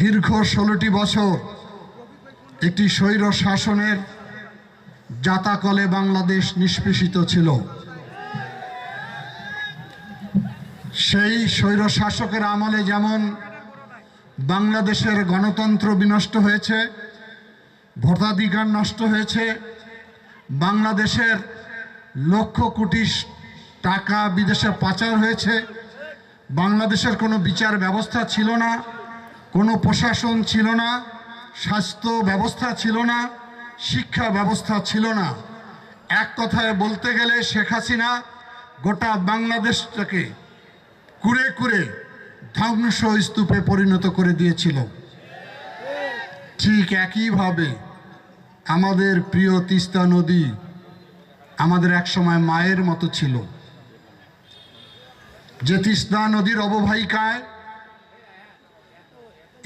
দীর্ঘ ষোলোটি বছর একটি স্বৈর শাসনের জাতাকলে বাংলাদেশ নিষ্পেষিত ছিল। সেই স্বৈর শাসকের আমলে যেমন বাংলাদেশের গণতন্ত্র বিনষ্ট হয়েছে, ভোটাধিকার নষ্ট হয়েছে, বাংলাদেশের লক্ষ কোটি টাকা বিদেশে পাচার হয়েছে, বাংলাদেশের কোনো বিচার ব্যবস্থা ছিল না কোনো প্রশাসন ছিল না, স্বাস্থ্য ব্যবস্থা ছিল না, শিক্ষা ব্যবস্থা ছিল না। এক কথায় বলতে গেলে শেখ হাসিনা গোটা বাংলাদেশটাকে কুড়ে কুড়ে ধ্বংস স্তূপে পরিণত করে দিয়েছিল। ঠিক একইভাবে আমাদের প্রিয় তিস্তা নদী আমাদের একসময় মায়ের মতো ছিল। যে তিস্তা নদীর অববাহিকায়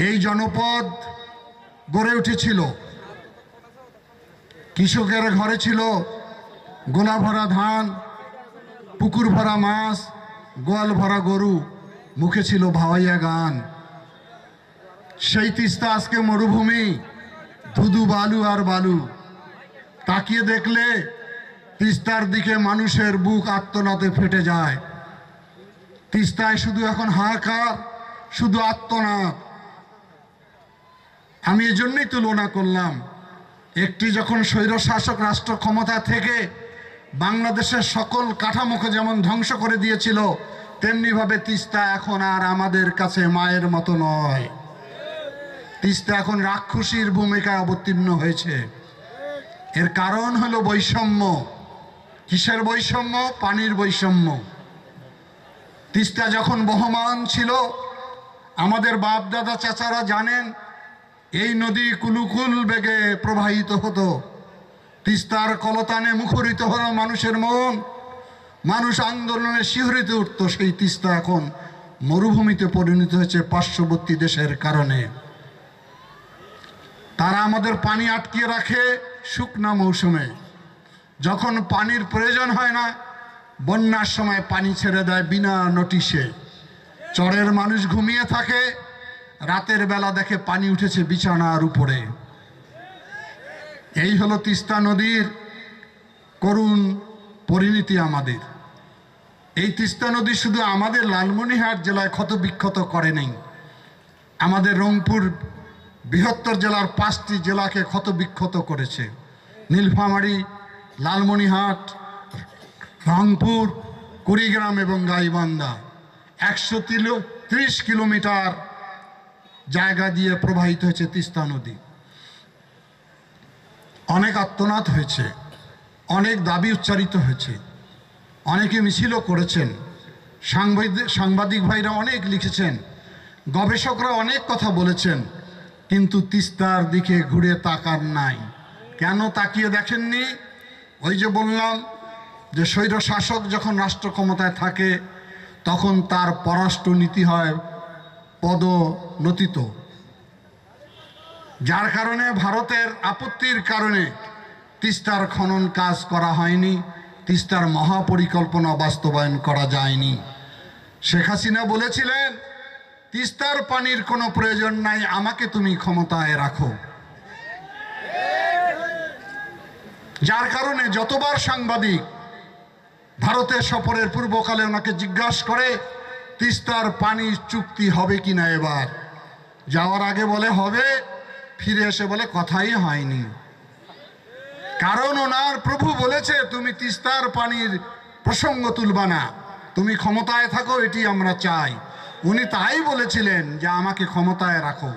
এই জনপদ গড়ে উঠেছিল। কৃষকের ঘরে ছিল গোলা ভরা ধান, পুকুর ভরা মাছ, গোয়াল ভরা গরু, মুখে ছিল ভাওয়াইয়া গান। সেই তিস্তা আজকে মরুভূমি, ধুধু বালু আর বালু। তাকিয়ে দেখলে তিস্তার দিকে মানুষের বুক আত্মনাতে ফেটে যায়। তিস্তায় শুধু এখন হাহাকার, শুধু আত্মনাদ। আমি এজন্যই তুলনা করলাম, একটি যখন স্বৈরশাসক রাষ্ট্র ক্ষমতা থেকে বাংলাদেশের সকল কাঠামোকে যেমন ধ্বংস করে দিয়েছিল, তেমনিভাবে তিস্তা এখন আর আমাদের কাছে মায়ের মতো নয়। তিস্তা এখন রাক্ষসীর ভূমিকায় অবতীর্ণ হয়েছে। এর কারণ হলো বৈষম্য। কিসের বৈষম্য? পানির বৈষম্য। তিস্তা যখন বহমান ছিল, আমাদের বাপ দাদা চাচারা জানেন এই নদী কুলুকুল বেগে প্রবাহিত হতো। তিস্তার কলতানে মুখরিত হলো মানুষের মন। মানুষ আন্দোলনে শিহরিত উঠত সেই তিস্তা এখন। মরুভূমিতে পরিণত হয়েছে পার্শ্ববর্তী দেশের কারণে। তারা আমাদের পানি আটকিয়ে রাখে শুকনা মৌসুমে। যখন পানির প্রয়োজন হয় না, বন্যার সময় পানি ছেড়ে দেয় বিনা নোটিশে। চরের মানুষ ঘুমিয়ে থাকে রাতের বেলা দেখে পানি উঠেছে বিছানার উপরে। এই হলো তিস্তা নদীর করুণ পরিণতি আমাদের। এই তিস্তা নদী শুধু আমাদের লালমনিরহাট জেলায় ক্ষত বিক্ষত করে নেই। আমাদের রংপুর বৃহত্তর জেলার পাঁচটি জেলাকে ক্ষত বিক্ষত করেছে। নীলফামারী লালমনিহাট রংপুর, কুড়িগ্রাম এবং গাইবান্ধা। একশো ত্রিশ কিলোমিটার জায়গা দিয়ে প্রবাহিত হয়েছে তিস্তা নদী। অনেক আত্মনাদ হয়েছে, অনেক দাবি উচ্চারিত হয়েছে, অনেকে মিছিলও করেছেন। সাংবাদিক ভাইরা অনেক লিখেছেন, গবেষকরা অনেক কথা বলেছেন, কিন্তু তিস্তার দিকে ঘুরে তাকার নাই। কেন তাকিয়ে দেখেননি? ওই যে বললাম যে স্বৈর শাসক যখন রাষ্ট্র ক্ষমতায় থাকে, তখন তার পররাষ্ট্র নীতি হয় পদনতিত যার কারণে ভারতের আপত্তির কারণে তিস্তার খনন কাজ করা হয়নি, তিস্তার মহাপরিকল্পনা বাস্তবায়ন করা যায়নি। শেখ হাসিনা বলেছিলেন, তিস্তার পানির কোনো প্রয়োজন নাই, আমাকে তুমি ক্ষমতায় রাখো। যার কারণে যতবার সাংবাদিক ভারতের সফরের পূর্বকালে ওনাকে জিজ্ঞাসা করে তিস্তার পানি চুক্তি হবে কিনা এবার? যাওয়ার আগে বলে হবে, ফিরে এসে বলে কথাই হয়নি। কারণ ওনার প্রভু বলেছে, তুমি তিস্তার পানির প্রসঙ্গ তুলবা না। তুমি ক্ষমতায় থাকো, এটি আমরা চাই। উনি তাই বলেছিলেন যে, আমাকে ক্ষমতায় রাখো।